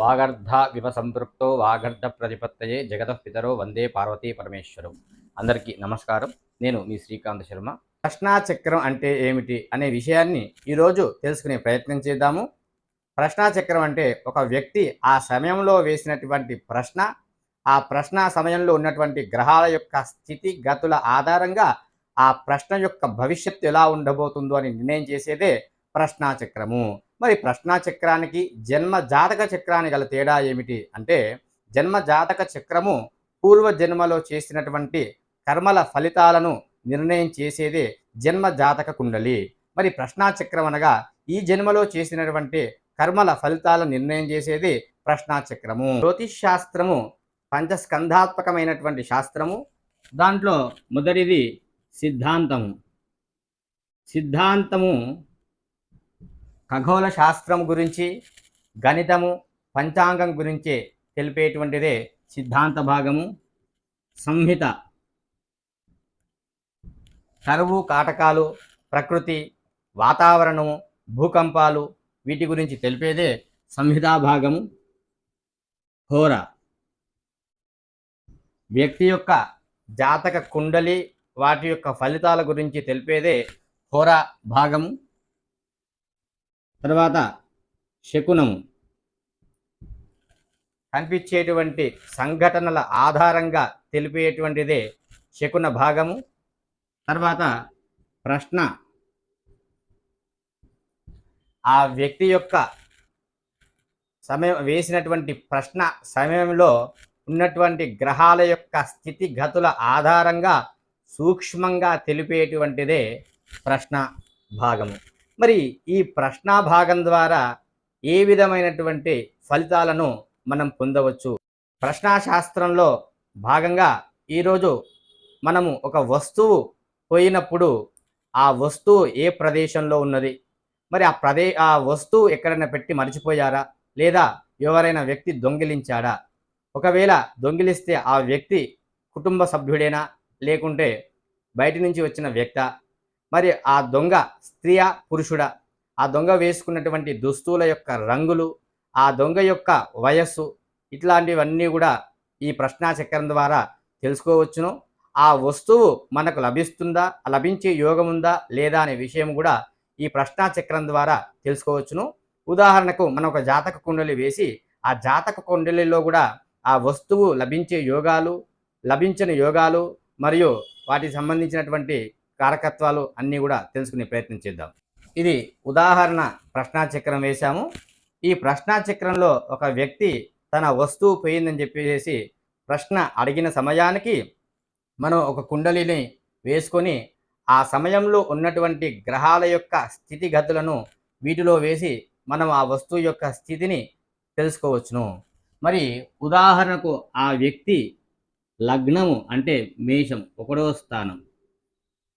వాగర్ధ సంతృప్తో వాగర్ధ ప్రతిపత్తయే జగత పితరో వందే పార్వతీ పరమేశ్వరం. అందరికీ నమస్కారం. నేను మీ శ్రీకాంత్ శర్మ. ప్రశ్నాచక్రం అంటే ఏమిటి అనే విషయాన్ని ఈరోజు తెలుసుకునే ప్రయత్నం చేద్దాము. ప్రశ్నాచక్రం అంటే ఒక వ్యక్తి ఆ సమయంలో వేసినటువంటి ప్రశ్న ఆ ప్రశ్న సమయంలో ఉన్నటువంటి గ్రహాల యొక్క స్థితి గతుల ఆధారంగా ఆ ప్రశ్న యొక్క భవిష్యత్తు ఎలా ఉండబోతుందో అని నిర్ణయం చేసేదే ప్రశ్నాచక్రము. మరి ప్రశ్నాచక్రానికి జన్మ జాతక చక్రానికి గల తేడా ఏమిటి? అంటే జన్మ జాతక చక్రము పూర్వ జన్మలో చేసినటువంటి కర్మల ఫలితాలను నిర్ణయం చేసేదే జన్మ జాతక కుండలి. మరి ప్రశ్నాచక్రం అనగా ఈ జన్మలో చేసినటువంటి కర్మల ఫలితాలను నిర్ణయం చేసేది ప్రశ్నాచక్రము జ్యోతిష్ శాస్త్రము పంచస్కంధాత్మకమైనటువంటి శాస్త్రము. దాంట్లో మొదటిది సిద్ధాంతము. సిద్ధాంతము ఖగోళ శాస్త్రం గురించి గణితము పంచాంగం గురించి తెలిపేటువంటిదే సిద్ధాంత భాగము. సంహిత. కరువు కాటకాలు ప్రకృతి వాతావరణము భూకంపాలు వీటి గురించి తెలిపేదే సంహితా భాగము. హోర. వ్యక్తి యొక్క జాతక కుండలి వాటి యొక్క ఫలితాల గురించి తెలిపేదే హోరా భాగము. తర్వాత శకునము. కనిపించేటువంటి సంఘటనల ఆధారంగా తెలిపేటువంటిదే శకున భాగము. తర్వాత ప్రశ్న. ఆ వ్యక్తి యొక్క సమయం వేసినటువంటి ప్రశ్న సమయంలో ఉన్నటువంటి గ్రహాల యొక్క స్థితిగతుల ఆధారంగా సూక్ష్మంగా తెలిపేటువంటిదే ప్రశ్న భాగము. మరి ఈ ప్రశ్నాభాగం ద్వారా ఏ విధమైనటువంటి ఫలితాలను మనం పొందవచ్చు? ప్రశ్నాశాస్త్రంలో భాగంగా ఈరోజు మనము ఒక వస్తువు పోయినప్పుడు ఆ వస్తువు ఏ ప్రదేశంలో ఉన్నది? మరి ఆ ప్రదే ఆ వస్తువు ఎక్కడైనా పెట్టి మర్చిపోయారా? లేదా ఎవరైనా వ్యక్తి దొంగిలించాడా? ఒకవేళ దొంగిలిస్తే ఆ వ్యక్తి కుటుంబ సభ్యుడేనా? లేకుంటే బయట నుంచి వచ్చిన వ్యక్త? మరి ఆ దొంగ స్త్రీయా పురుషుడా? ఆ దొంగ వేసుకున్నటువంటి దుస్తువుల యొక్క రంగులు ఆ దొంగ యొక్క వయస్సు ఇట్లాంటివన్నీ కూడా ఈ ప్రశ్నా చక్రం ద్వారా తెలుసుకోవచ్చును. ఆ వస్తువు మనకు లభిస్తుందా లభించే యోగం ఉందా లేదా అనే విషయం కూడా ఈ ప్రశ్నా చక్రం ద్వారా తెలుసుకోవచ్చును. ఉదాహరణకు మనం ఒక జాతక కుండలి వేసి ఆ జాతక కుండలిలో కూడా ఆ వస్తువు లభించే యోగాలు లభించని యోగాలు మరియు వాటికి సంబంధించినటువంటి కారకత్వాలు అన్నీ కూడా తెలుసుకునే ప్రయత్నం చేద్దాం. ఇది ఉదాహరణ ప్రశ్నాచక్రం వేశాము. ఈ ప్రశ్నాచక్రంలో ఒక వ్యక్తి తన వస్తువు పోయిందని చెప్పేసి ప్రశ్న అడిగిన సమయానికి మనం ఒక కుండలిని వేసుకొని ఆ సమయంలో ఉన్నటువంటి గ్రహాల యొక్క స్థితిగతులను వీటిలో వేసి మనం ఆ వస్తువు యొక్క స్థితిని తెలుసుకోవచ్చును. మరి ఉదాహరణకు ఆ వ్యక్తి లగ్నము అంటే మేషం ఒకటో స్థానం.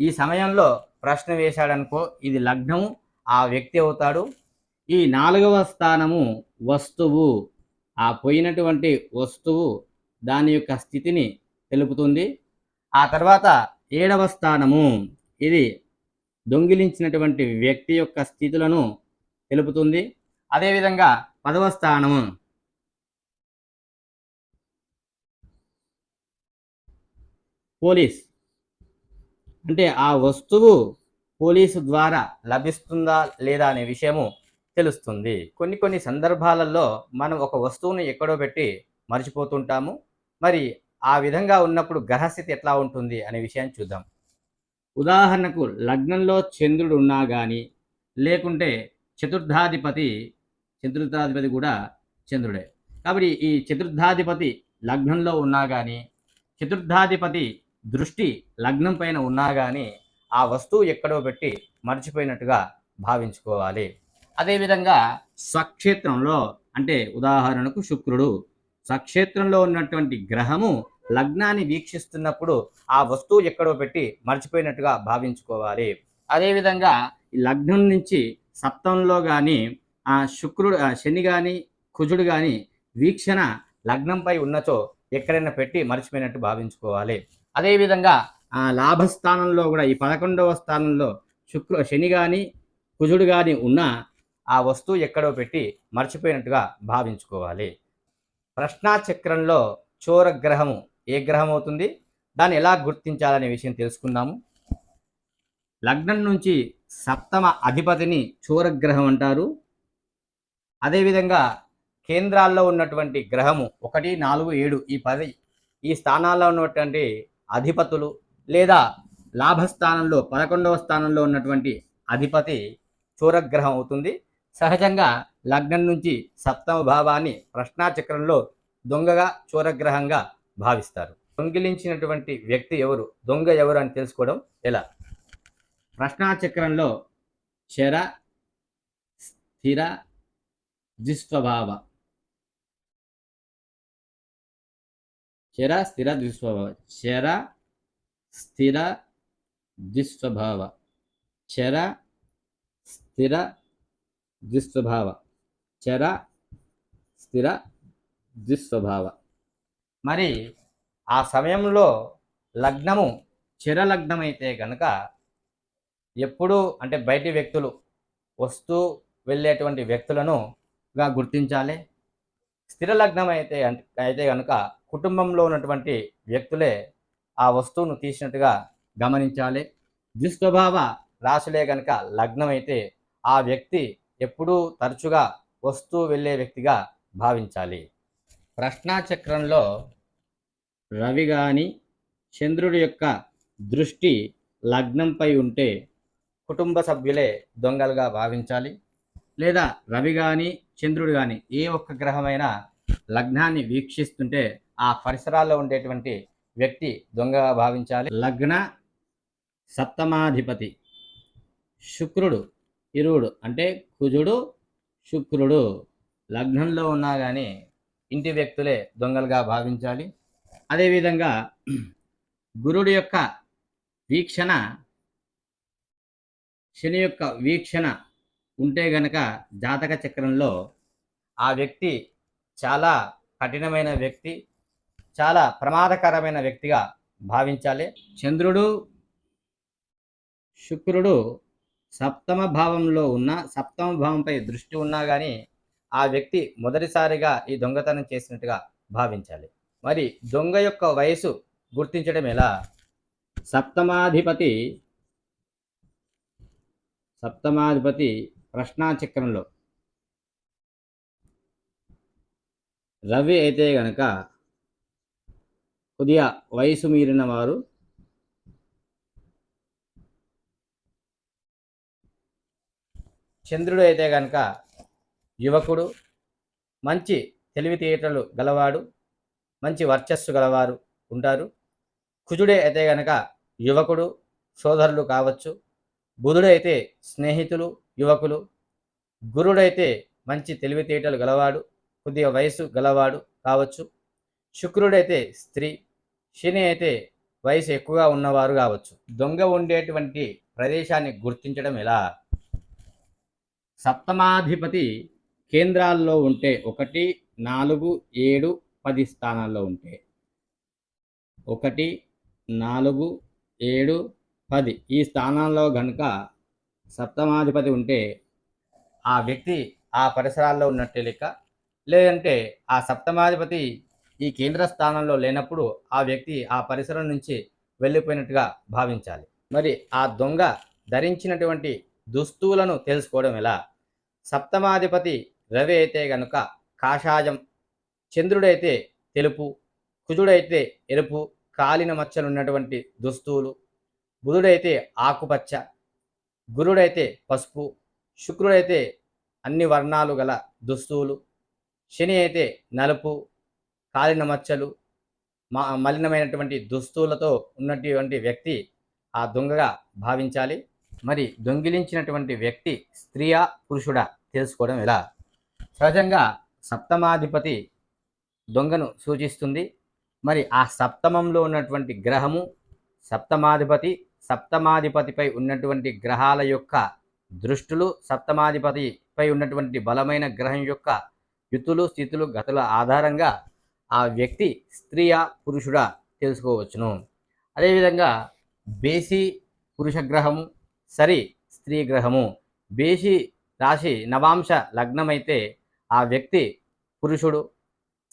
ఈ సమయంలో ప్రశ్న వేశాడనుకో ఇది లగ్నము ఆ వ్యక్తి అవుతాడు. ఈ నాలుగవ స్థానము వస్తువు. ఆ పోయినటువంటి వస్తువు దాని యొక్క స్థితిని తెలుపుతుంది. ఆ తర్వాత ఏడవ స్థానము ఇది దొంగిలించినటువంటి వ్యక్తి యొక్క స్థితులను తెలుపుతుంది. అదేవిధంగా పదవ స్థానము. పోలీస్. అంటే ఆ వస్తువు పోలీసు ద్వారా లభిస్తుందా లేదా అనే విషయము తెలుస్తుంది. కొన్ని కొన్ని సందర్భాలలో మనం ఒక వస్తువును ఎక్కడో పెట్టి మర్చిపోతుంటాము. మరి ఆ విధంగా ఉన్నప్పుడు గ్రహస్థితి ఎట్లా ఉంటుంది అనే విషయాన్ని చూద్దాం. ఉదాహరణకు లగ్నంలో చంద్రుడు ఉన్నా కానీ లేకుంటే చతుర్థాధిపతి చతుర్థాధిపతి కూడా చంద్రుడే. కాబట్టి ఈ చతుర్థాధిపతి లగ్నంలో ఉన్నా కానీ చతుర్థాధిపతి దృష్టి లగ్నం పైన ఉన్నా కానీ ఆ వస్తువు ఎక్కడో పెట్టి మర్చిపోయినట్టుగా భావించుకోవాలి. అదేవిధంగా స్వక్షేత్రంలో అంటే ఉదాహరణకు శుక్రుడు స్వక్షేత్రంలో ఉన్నటువంటి గ్రహము లగ్నాన్ని వీక్షిస్తున్నప్పుడు ఆ వస్తువు ఎక్కడో పెట్టి మర్చిపోయినట్టుగా భావించుకోవాలి. అదేవిధంగా ఈ లగ్నం నుంచి సప్తంలో కానీ ఆ శుక్రుడు శని కానీ కుజుడు కానీ వీక్షణ లగ్నంపై ఉన్నచో ఎక్కడైనా పెట్టి మర్చిపోయినట్టు భావించుకోవాలి. అదేవిధంగా ఆ లాభస్థానంలో కూడా ఈ పదకొండవ స్థానంలో శుక్ర శని కానీ కుజుడు కానీ ఉన్న ఆ వస్తువు ఎక్కడో పెట్టి మర్చిపోయినట్టుగా భావించుకోవాలి. ప్రశ్నా చక్రంలో చోర గ్రహము ఏ గ్రహం అవుతుంది? దాన్ని ఎలా గుర్తించాలనే విషయం తెలుసుకుందాము. లగ్నం నుంచి సప్తమ అధిపతిని చోరగ్రహం అంటారు. అదేవిధంగా కేంద్రాల్లో ఉన్నటువంటి గ్రహము ఒకటి నాలుగు ఏడు ఈ పది ఈ స్థానాల్లో ఉన్నటువంటి అధిపతులు లేదా లాభస్థానంలో పదకొండవ స్థానంలో ఉన్నటువంటి అధిపతి చూరగ్రహం అవుతుంది. సహజంగా లగ్నం నుంచి సప్తమ భావాన్ని ప్రశ్నాచక్రంలో దొంగగా చూరగ్రహంగా భావిస్తారు. దొంగిలించినటువంటి వ్యక్తి ఎవరు? దొంగ ఎవరు అని తెలుసుకోవడం ఎలా? ప్రశ్నాచక్రంలో చర స్థిర ద్విస్వభావ చర స్థిర ద్విస్వభావ చర స్థిర ద్విస్వభావ చర స్థిర ద్విస్వభావ చర స్థిర ద్విస్వభావ. మరి ఆ సమయంలో లగ్నము చిరలగ్నమైతే కనుక ఎప్పుడూ అంటే బయటి వ్యక్తులు వస్తూ వెళ్ళేటువంటి వ్యక్తులను గుర్తించాలి. స్థిర లగ్నం అయితే అయితే కనుక కుటుంబంలో ఉన్నటువంటి వ్యక్తులే ఆ వస్తువును తీసినట్టుగా గమనించాలి. దుస్వభావ రాశులే కనుక లగ్నమైతే ఆ వ్యక్తి ఎప్పుడూ తరచుగా వస్తూ వెళ్ళే వ్యక్తిగా భావించాలి. ప్రశ్నాచక్రంలో రవి గాని చంద్రుడి యొక్క దృష్టి లగ్నంపై ఉంటే కుటుంబ సభ్యులే దొంగలుగా భావించాలి. లేదా రవి కానీ చంద్రుడు కానీ ఏ ఒక్క గ్రహమైనా లగ్నాన్ని వీక్షిస్తుంటే ఆ పరిసరాల్లో ఉండేటువంటి వ్యక్తి దొంగగా భావించాలి. లగ్న సప్తమాధిపతి శుక్రుడు ఇరువుడు అంటే కుజుడు శుక్రుడు లగ్నంలో ఉన్నా కానీ ఇంటి వ్యక్తులే దొంగలుగా భావించాలి. అదేవిధంగా గురుడు యొక్క వీక్షణ శని యొక్క వీక్షణ ఉంటే గనక జాతక చక్రంలో ఆ వ్యక్తి చాలా కఠినమైన వ్యక్తి చాలా ప్రమాదకరమైన వ్యక్తిగా భావించాలి. చంద్రుడు శుక్రుడు సప్తమ భావంలో ఉన్న సప్తమ భావంపై దృష్టి ఉన్నా కానీ ఆ వ్యక్తి మొదటిసారిగా ఈ దొంగతనం చేసినట్టుగా భావించాలి. మరి దొంగ యొక్క వయసు గుర్తించడం ఎలా? సప్తమాధిపతి సప్తమాధిపతి ప్రశ్నాచక్రంలో. రవి అయితే గనక కొద్దిగా వయసు మీరిన వారు. చంద్రుడు అయితే కనుక యువకుడు మంచి తెలివితేటలు గలవాడు మంచి వర్చస్సు గలవారు ఉంటారు. కుజుడే అయితే గనక యువకుడు సోదరులు కావచ్చు బుధుడైతే స్నేహితులు యువకులు గురుడైతే మంచి తెలివితేటలు గలవాడు కొద్దిగా వయసు గలవాడు కావచ్చు శుక్రుడైతే స్త్రీ శని అయితే వయసు ఎక్కువగా ఉన్నవారు కావచ్చు. దొంగ ఉండేటువంటి ప్రదేశాన్ని గుర్తించడం ఎలా? సప్తమాధిపతి కేంద్రాల్లో ఉంటే ఒకటి నాలుగు ఏడు పది స్థానాల్లో ఉంటే ఒకటి నాలుగు ఏడు పది ఈ స్థానాల్లో గనుక సప్తమాధిపతి ఉంటే ఆ వ్యక్తి ఆ పరిసరాల్లో ఉన్నట్టే లెక్క. లేదంటే ఆ సప్తమాధిపతి ఈ కేంద్ర స్థానంలో లేనప్పుడు ఆ వ్యక్తి ఆ పరిసరం నుంచి వెళ్ళిపోయినట్టుగా భావించాలి. మరి ఆ దొంగ ధరించినటువంటి దుస్తువులను తెలుసుకోవడం ఎలా? సప్తమాధిపతి రవి అయితే గనుక కాషాయం చంద్రుడైతే తెలుపు కుజుడైతే ఎరుపు కాలిన మచ్చలు ఉన్నటువంటి దుస్తువులు బుధుడైతే ఆకుపచ్చ గురుడైతే పసుపు శుక్రుడైతే అన్ని వర్ణాలు గల దుస్తువులు శని అయితే నలుపు కాలిన మచ్చలు మా మలినమైనటువంటి దుస్తువులతో ఉన్నటువంటి వ్యక్తి ఆ దొంగగా భావించాలి. మరి దొంగిలించినటువంటి వ్యక్తి స్త్రీయా పురుషుడా తెలుసుకోవడం ఎలా? సహజంగా సప్తమాధిపతి దొంగను సూచిస్తుంది. మరి ఆ సప్తమంలో ఉన్నటువంటి గ్రహము సప్తమాధిపతి సప్తమాధిపతిపై ఉన్నటువంటి గ్రహాల యొక్క దృష్టులు సప్తమాధిపతిపై ఉన్నటువంటి బలమైన గ్రహం యొక్క యుతులు స్థితులు గతుల ఆధారంగా ఆ వ్యక్తి స్త్రీయా పురుషుడా తెలుసుకోవచ్చును. అదేవిధంగా బేసి పురుష గ్రహము సరి స్త్రీ గ్రహము. బేసి రాశి నవాంశ లగ్నమైతే ఆ వ్యక్తి పురుషుడు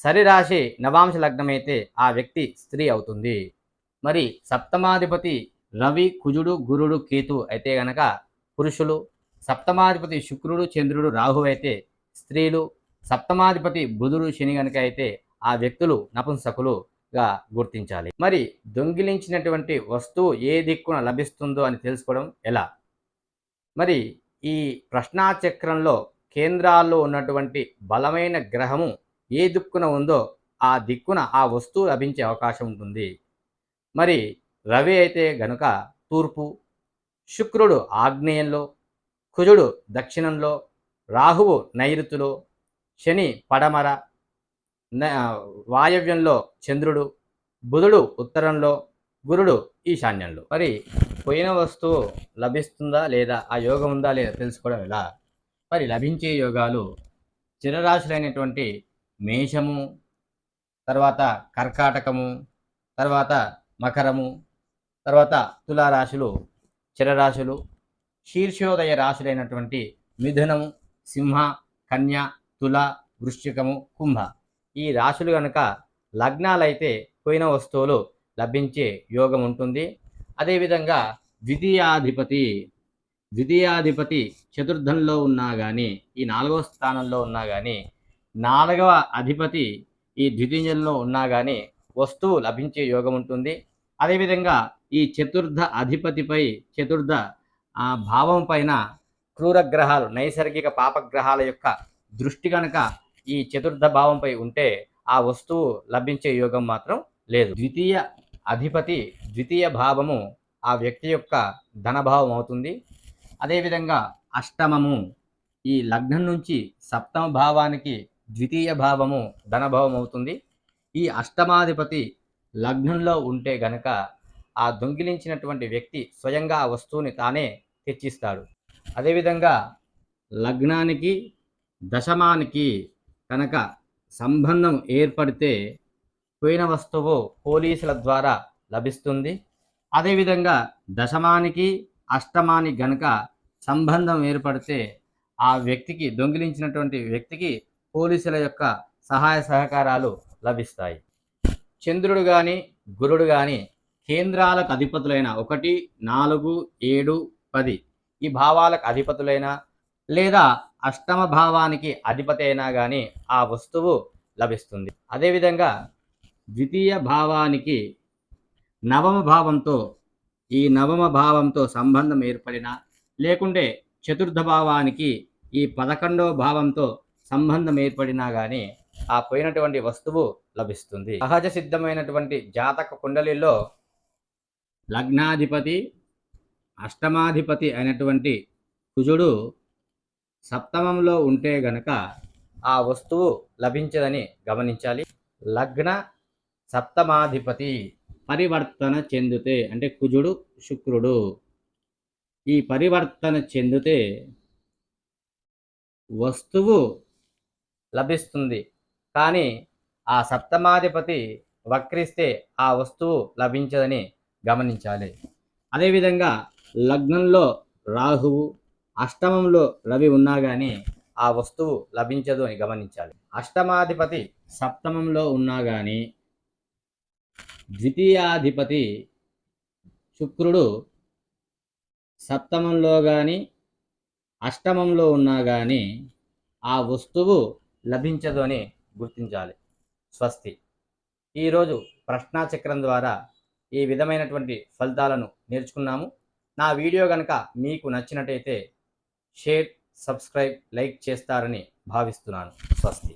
సరి రాశి నవాంశ లగ్నమైతే ఆ వ్యక్తి స్త్రీ అవుతుంది. మరి సప్తమాధిపతి రవి కుజుడు గురుడు కేతు అయితే గనక పురుషులు సప్తమాధిపతి శుక్రుడు చంద్రుడు రాహు అయితే స్త్రీలు సప్తమాధిపతి బుధుడు శని గనుక అయితే ఆ వ్యక్తులు నపుంసకులుగా గుర్తించాలి. మరి దొంగిలించినటువంటి వస్తువు ఏ దిక్కున లభిస్తుందో అని తెలుసుకోవడం ఎలా? మరి ఈ ప్రశ్నాచక్రంలో కేంద్రాల్లో ఉన్నటువంటి బలమైన గ్రహము ఏ దిక్కున ఉందో ఆ దిక్కున ఆ వస్తువు లభించే అవకాశం ఉంటుంది. మరి రవి అయితే గనుక తూర్పు శుక్రుడు ఆగ్నేయంలో కుజుడు దక్షిణంలో రాహువు నైరుతిలో శని పడమర వాయవ్యంలో చంద్రుడు బుధుడు ఉత్తరంలో గురుడు ఈశాన్యంలో. మరి పోయిన వస్తువు లభిస్తుందా లేదా ఆ యోగం ఉందా లేదా తెలుసుకోవడం ఎలా? మరి లభించే యోగాలు చిరరాశులైనటువంటి మేషము తర్వాత కర్కాటకము తర్వాత మకరము తర్వాత తులారాశులు చిరరాశులు శీర్షోదయ రాశులైనటువంటి మిథునము సింహ కన్య తుల వృశ్చికము కుంభ. ఈ రాశులు కనుక లగ్నాలైతే పోయిన వస్తువులు లభించే యోగం ఉంటుంది. అదేవిధంగా ద్వితీయాధిపతి ద్వితీయాధిపతి చతుర్థంలో ఉన్నా కానీ ఈ నాలుగవ స్థానంలో ఉన్నా కానీ నాలుగవ అధిపతి ఈ ద్వితీయంలో ఉన్నా కానీ వస్తువు లభించే యోగం ఉంటుంది. అదేవిధంగా ఈ చతుర్థ అధిపతిపై చతుర్థ ఆ భావం పైన క్రూర గ్రహాలు నైసర్గిక పాపగ్రహాల యొక్క దృష్టి కనుక ఈ చతుర్థ భావంపై ఉంటే ఆ వస్తువు లభించే యోగం మాత్రం లేదు. ద్వితీయ అధిపతి ద్వితీయ భావము ఆ వ్యక్తి యొక్క ధనభావం అవుతుంది. అదేవిధంగా అష్టమము ఈ లగ్నం నుంచి సప్తమ భావానికి ద్వితీయ భావము ధనభావం అవుతుంది. ఈ అష్టమాధిపతి లగ్నంలో ఉంటే గనక ఆ దొంగిలించినటువంటి వ్యక్తి స్వయంగా ఆ వస్తువుని తానే తెచ్చిస్తాడు. అదేవిధంగా లగ్నానికి దశమానికి కనుక సంబంధం ఏర్పడితే పోయిన వస్తువు పోలీసుల ద్వారా లభిస్తుంది. అదేవిధంగా దశమానికి అష్టమానికి గనక సంబంధం ఏర్పడితే ఆ వ్యక్తికి దొంగిలించినటువంటి వ్యక్తికి పోలీసుల యొక్క సహాయ సహకారాలు లభిస్తాయి. చంద్రుడు కానీ గురుడు కానీ కేంద్రాలకు అధిపతులైన ఒకటి నాలుగు ఏడు పది ఈ భావాలకు అధిపతులైన లేదా అష్టమ భావానికి అధిపతి అయినా కానీ ఆ వస్తువు లభిస్తుంది. అదేవిధంగా ద్వితీయ భావానికి నవమ భావంతో ఈ నవమ భావంతో సంబంధం ఏర్పడిన లేకుంటే చతుర్థ భావానికి ఈ పదకొండవ భావంతో సంబంధం ఏర్పడినా కానీ ఆ పోయినటువంటి వస్తువు లభిస్తుంది. సహజ సిద్ధమైనటువంటి జాతక కుండలిలో లగ్నాధిపతి అష్టమాధిపతి అయినటువంటి కుజుడు సప్తమంలో ఉంటే గనక ఆ వస్తువు లభించదని గమనించాలి. లగ్న సప్తమాధిపతి పరివర్తన చెందితే అంటే కుజుడు శుక్రుడు ఈ పరివర్తన చెందితే వస్తువు లభిస్తుంది. కానీ ఆ సప్తమాధిపతి వక్రిస్తే ఆ వస్తువు లభించదని గమనించాలి. అదేవిధంగా లగ్నంలో రాహువు అష్టమంలో రవి ఉన్నా కానీ ఆ వస్తువు లభించదు అని గమనించాలి. అష్టమాధిపతి సప్తమంలో ఉన్నా కానీ ద్వితీయాధిపతి శుక్రుడు సప్తమంలో కానీ అష్టమంలో ఉన్నా కానీ ఆ వస్తువు లభించదు అని గుర్తించాలి. స్వస్తి. ఈరోజు ప్రశ్నాచక్రం ద్వారా ఈ విధమైనటువంటి ఫలితాలను నేర్చుకున్నాము. నా వీడియో కనుక మీకు నచ్చినట్టయితే షేర్ సబ్స్క్రైబ్ లైక్ చేస్తారని భావిస్తున్నాను. స్వస్తి.